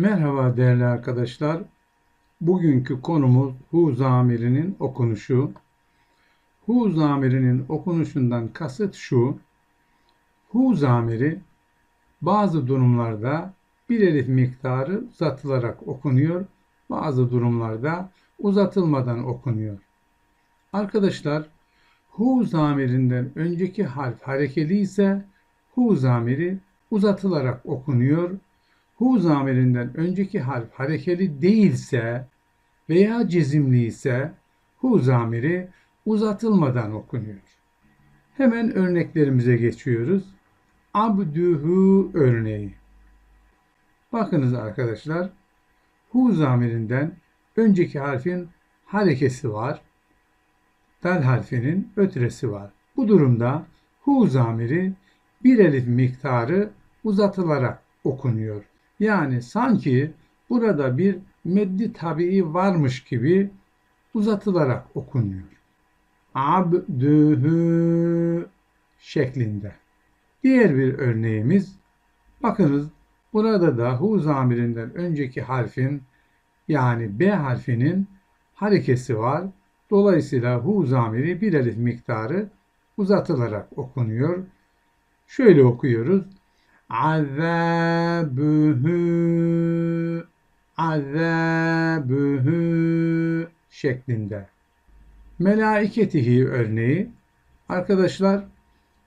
Merhaba değerli arkadaşlar. Bugünkü konumuz hu zamirinin okunuşu. Hu zamirinin okunuşundan kasıt şu. Hu zamiri bazı durumlarda bir elif miktarı uzatılarak okunuyor. Bazı durumlarda uzatılmadan okunuyor. Arkadaşlar hu zamirinden önceki harf harekeli ise hu zamiri uzatılarak okunuyor hu zamirinden önceki harf harekeli değilse veya cezimli ise hu zamiri uzatılmadan okunuyor. Hemen örneklerimize geçiyoruz. Abdühü örneği. Bakınız arkadaşlar. Hu zamirinden önceki harfin harekesi var. Dal harfinin ötresi var. Bu durumda hu zamiri bir elif miktarı uzatılarak okunuyor. Yani sanki burada bir meddi tabii varmış gibi uzatılarak okunuyor. Abdühü şeklinde. Diğer bir örneğimiz bakınız burada da hu zamirinden önceki harfin yani B harfinin harekesi var. Dolayısıyla hu zamiri bir elif miktarı uzatılarak okunuyor. Şöyle okuyoruz azabühü azabühü şeklinde. Melaiketihi örneği arkadaşlar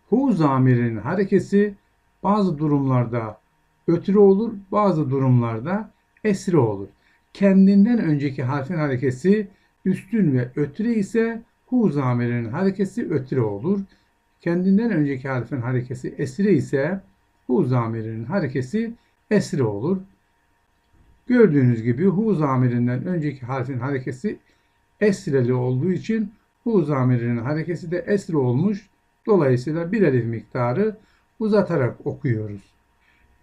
hu zamirinin harekesi bazı durumlarda ötürü olur, bazı durumlarda esri olur. Kendinden önceki harfin harekesi üstün ve ötürü ise hu zamirinin harekesi ötürü olur. Kendinden önceki harfin harekesi esri ise hu zamirinin harekesi esri olur. Gördüğünüz gibi hu zamirinden önceki harfin harekesi esreli olduğu için hu zamirinin harekesi de esri olmuş. Dolayısıyla bir elif miktarı uzatarak okuyoruz.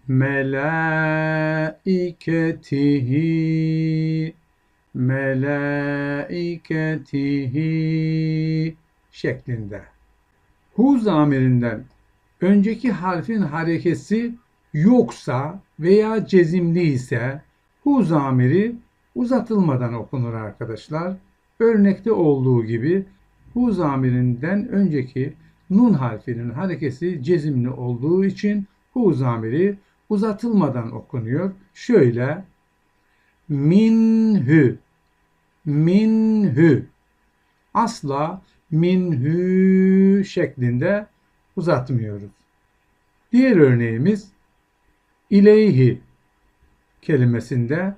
Melaiketihi melaiketihi şeklinde. Hu zamirinden önceki harfin harekesi yoksa veya cezimli ise hu zamiri uzatılmadan okunur arkadaşlar. Örnekte olduğu gibi hu zamirinden önceki nun harfinin harekesi cezimli olduğu için hu zamiri uzatılmadan okunuyor. Şöyle minhü minhü asla minhü şeklinde uzatmıyoruz. Diğer örneğimiz ileyhi kelimesinde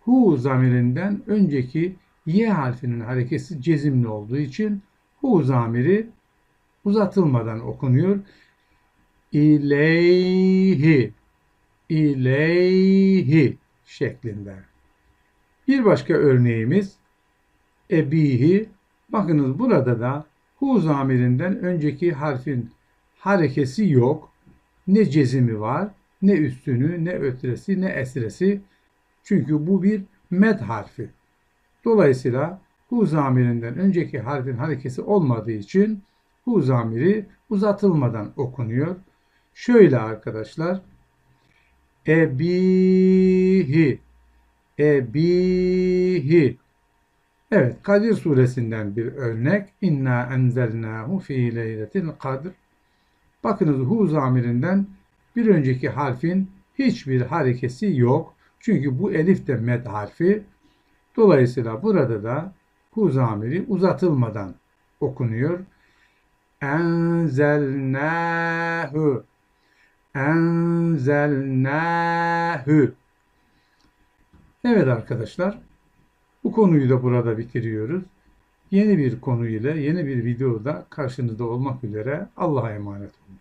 hu zamirinden önceki y harfinin harekesi cezimli olduğu için hu zamiri uzatılmadan okunuyor. İleyhi ileyhi şeklinde. Bir başka örneğimiz ebihi. Bakınız burada da hu zamirinden önceki harfin harekesi yok. Ne cezimi var, ne üstünü, ne ötresi, ne esresi. Çünkü bu bir med harfi. Dolayısıyla hu zamirinden önceki harfin harekesi olmadığı için hu zamiri uzatılmadan okunuyor. Şöyle arkadaşlar. Ebihi Ebihi Evet Kadir suresinden bir örnek. İnna enzelnahu fi leyletil kadr Bakınız hu zamirinden bir önceki harfin hiçbir harekesi yok. Çünkü bu elif de med harfi. Dolayısıyla burada da hu zamiri uzatılmadan okunuyor. Enzelnahu Enzelnahu Evet arkadaşlar bu konuyu da burada bitiriyoruz. Yeni bir konu ile yeni bir videoda karşınızda olmak üzere Allah'a emanet olun.